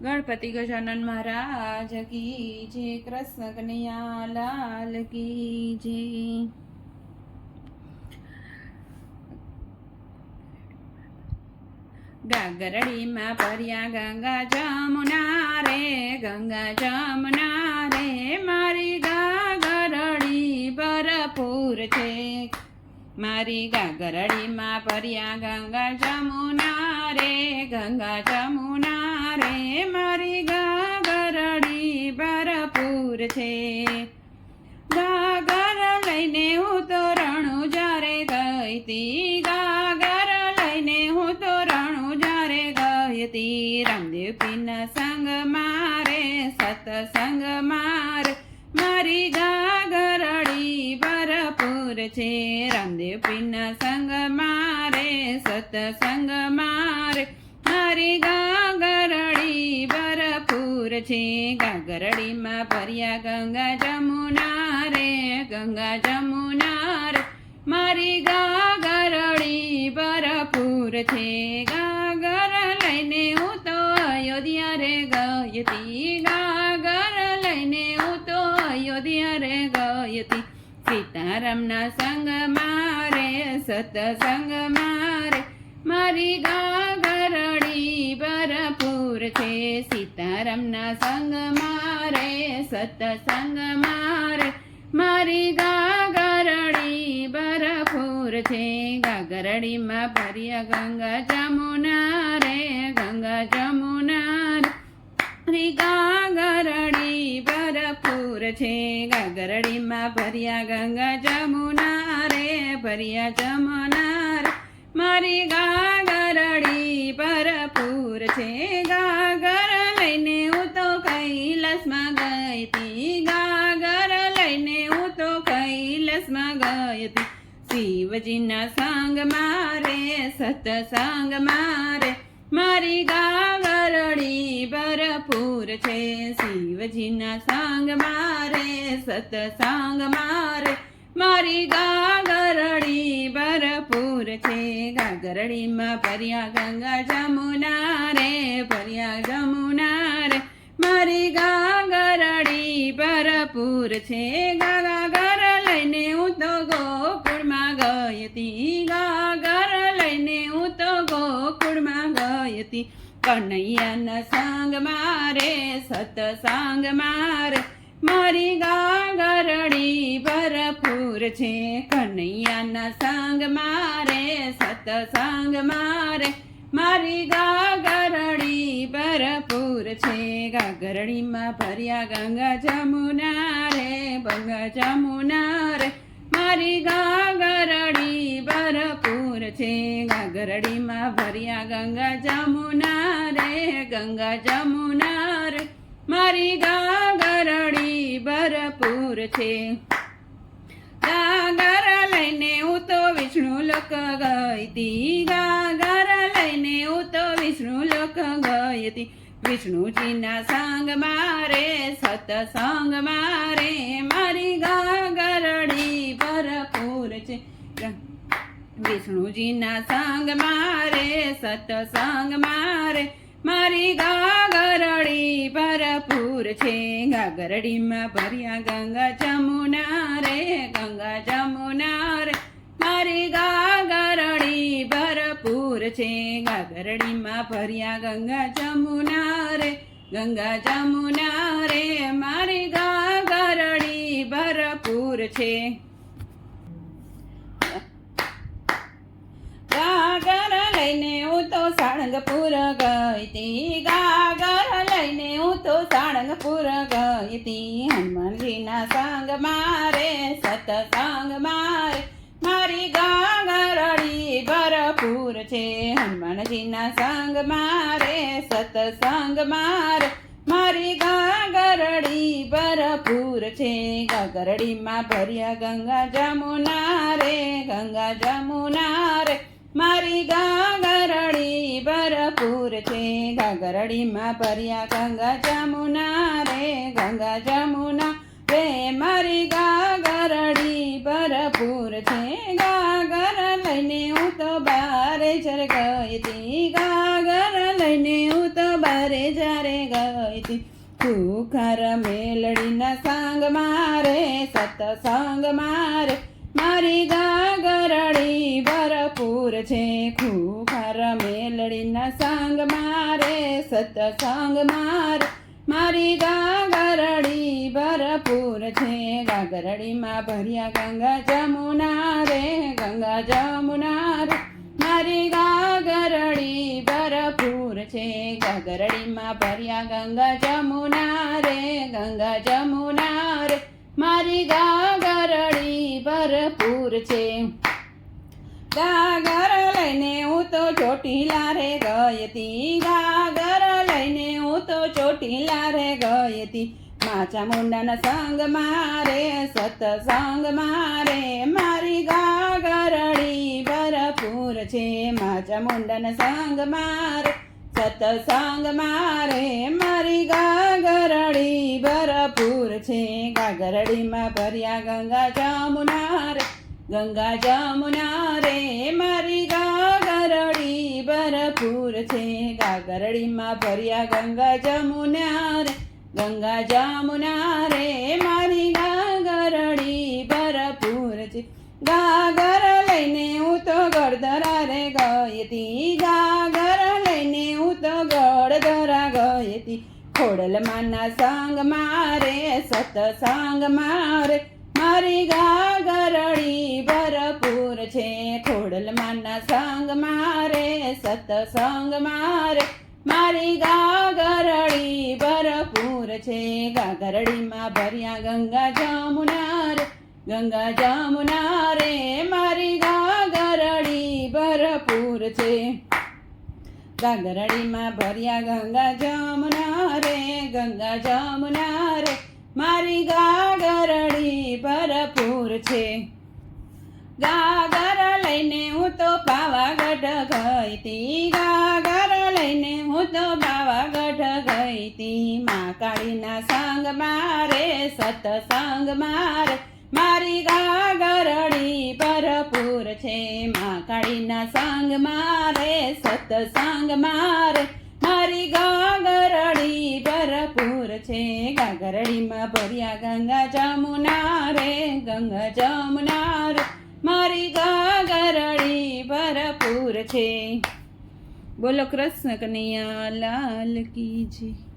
ગણપતિ ગજાનન મહારાજ કી જે કૃષ્ણ કનૈયા લાલ કી જે ગાગરડીમાં પર્યા ગંગા જમુના રે, ગંગા જમુના રે, મારી ગાગરડી ભરપૂર છે. મારી ગાગરડીમાં પર્યા ગંગા જમુના રે, ગંગા જમુના રે, મારી ગાગરડી ભરપૂર છે. ગાગર લઈને હું તો રણું જ્યારે ગઈ તી, ગાગર લઈને હું તો રણું જ્યારે ગઈ તી. રામદેવ પીના સંગ મારે, સતસંગ મારે, મારી ગાગરડી ભરપૂર છે રામદેવ પીના સંગ મારે સતસંગ મારે. મારી ગાગરડી ભરપૂર છે. ગાગરડીમાં ભર્યા ગંગા જમુના રે ગંગા જમુના રે મારી ગાગરડી ભરપૂર છે. ગાગર લઈને હું તો અયોધ્યા રે ગયતી ગાગર લઈને હું તો અયોધ્યા રે ગઈ હતી. સીતારામના સંગ મારે, સતસંગ મારે. મારી ગાગરડી ભરપૂર છે. સીતારામના સંગ મારે, સતસંગ મારે. મારી ગાગરડી ભરપૂર છે. ગાગરડીમાં ભર્યા ગંગા જમુના રે, ગંગા જમુના રે. મારી ગાગરડી ભરપૂર છે. ગાગરડીમાં ભર્યા ગંગા જમુના રે, ભર્યા જમુના રે. મારી ગાગરડી ભરપૂર છે. ગાગર લઈને હું તો કૈલાસમાં ગઈ હતી. ગાગર લઈને હું તો કૈલાસમાં ગઈ હતી. શિવજીના સંગ મારે સતસંગ મારે મારી ગાગરડી ભરપૂર છે. શિવજીના સાંગ મારે, સતસાંગ મારે. મારી ગાગરડી ભરપૂર છે. ગાગરડીમાં ભર્યા ગંગા જમુના રે ભર્યા જમુના રે મારી ગાગરડી ભરપૂર છે. ગાગર લઈને હું તો ગોકુળમાં ગઈ હતી. હતી કનૈયાના સંગ મારે સતસંગ મારે, મારી ગાગરડી ભરપૂર છે. કનૈયાના સંગ મારે સતસંગ મારે, મારી ગાગરડી ભરપૂર છે. ગાગરડીમાં ભર્યા ગંગા જમુના રે ગંગા જમુના રે મારી ગાગરડી ભરપૂર છે ગાગરડીમાં ભર્યા ગંગા જમુના રે, ગંગા જમુના રે. મારી ગાગરડી ભરપૂર છે. ગાગર લઈને હું તો વિષ્ણુ લોક ગઈ હતી. ગાગર લઈને હું તો વિષ્ણુ લોક ગઈ વિષ્ણુજીના સંગ મારે સતસંગ મારે. મારી ગાગરડી ભરપૂર છે. વિષ્ણુજીના સંગ મારે સતસંગ મારે. મારી ગાગરડી ભરપૂર છે. ગાગરડીમાં ભર્યા ગંગા જમુના રે, ગંગા જમુના રે. મારી ગાગરડી ભરપૂર છે. ગાગરડીમાં ભર્યા ગંગા જમુના રે, ગંગા જમુના રે. મારી ગાગરડી ભરપૂર છે ગાગર લઈને હું તો સાળંગપુર ગઈ હતી ગાગર લઈને હું તો સાળંગપુર ગઈ હતી હનુમાનજીના સંગ મારે સતસંગ મારે. મારી ગાગરડી ભરપૂર છે. હનુમાનજીના સંગ મારે સતસંગ મારે. મારી ગાગરડી ભરપૂર છે. ગાગરડીમાં ભર્યા ગંગા જમુના રે, ગંગા જમુના રે. મારી ગાગરડી ભરપૂર છે. ગાગરડીમાં પર્યા ગંગા જમુના રે, ગંગા જમુના રે. મારી ગાગરડી ભરપૂર છે. ગાગર લઈને હું તો બારે જર ગઈ હતી. ગાગર લઈને હું તો બારે જ્યારે ગઈ તી ખુખાર મેલડીના સાંગ મારે, સતસંગ મારે. મારી ગાગરડી ભરપૂર છે. ખુખાર મેલડીના સંગ મારે સતસંગ મારે. મારી ગાગરડી ભરપૂર છે. ગાગરડીમાં ભર્યા ગંગા જમુના રે, ગંગા જમુના રે. મારી ગાગરડી ભરપૂર છે. ગાગરડીમાં ભર્યા ગંગા જમુના રે, ગંગા જમુના રે. મારી ગાગરડી ભરપૂર છે. ગાગર લઈને હું તો ચોટીલા રે ગઈ હતી ગાગર લઈને હું તો ચોટીલા રે ગઈ માચા મુંડાના સંગ મારે સતસંગ મારે. મારી ગાગરડી ભરપૂર છે. માચા મુંડાના સંગ મારે. સતસંગ મારે, મારી ગાગરડી ભરપૂર છે. ગાગરડીમાં ભર્યા ગંગા જમુના રે ગંગા જમુના રે મારી ગાગરડી ભરપૂર છે. ગાગરડીમાં ભર્યા ગંગા જમુના રે ગંગા જમુના રે મારી ગાગરડી ભરપૂર છે. ગાગર ખોડલમાના સંગ મારે સતસંગ મારે. મારી ગાગરડી ભરપૂર છે ખોડલમાના સંગ મારે સતસંગ મારે. મારી ગાગરડી ભરપૂર છે, ગાગરડીમાં ભર્યા ગંગા જમુના રે ગંગા જમુના રે મારી ગાગરડી ભરપૂર છે. ગાગરડીમાં ભર્યા ગંગા જમુના રે ગંગા જમુના રે મારી ગાગરડી ભરપૂર છે. ગાગર લઈને હું તો પાવાગઢ ગઈ તી, ગાગર લઈને હું તો પાવાગઢ ગઈ તી. મા કાળીના સંગ મારે સતસંગ મારે મારી ગાગરણી ભરપૂર છે. મા કાળીના સંગ મારે સતસંગ મારે. મારી ગાગરણી ભરપૂર છે. ગાગરડીમાં ભર્યા ગંગા જમુના રે ગંગા જમુના રે મારી ગાગરણી ભરપૂર છે. બોલો કૃષ્ણ કનૈયા, લાલ કી જય.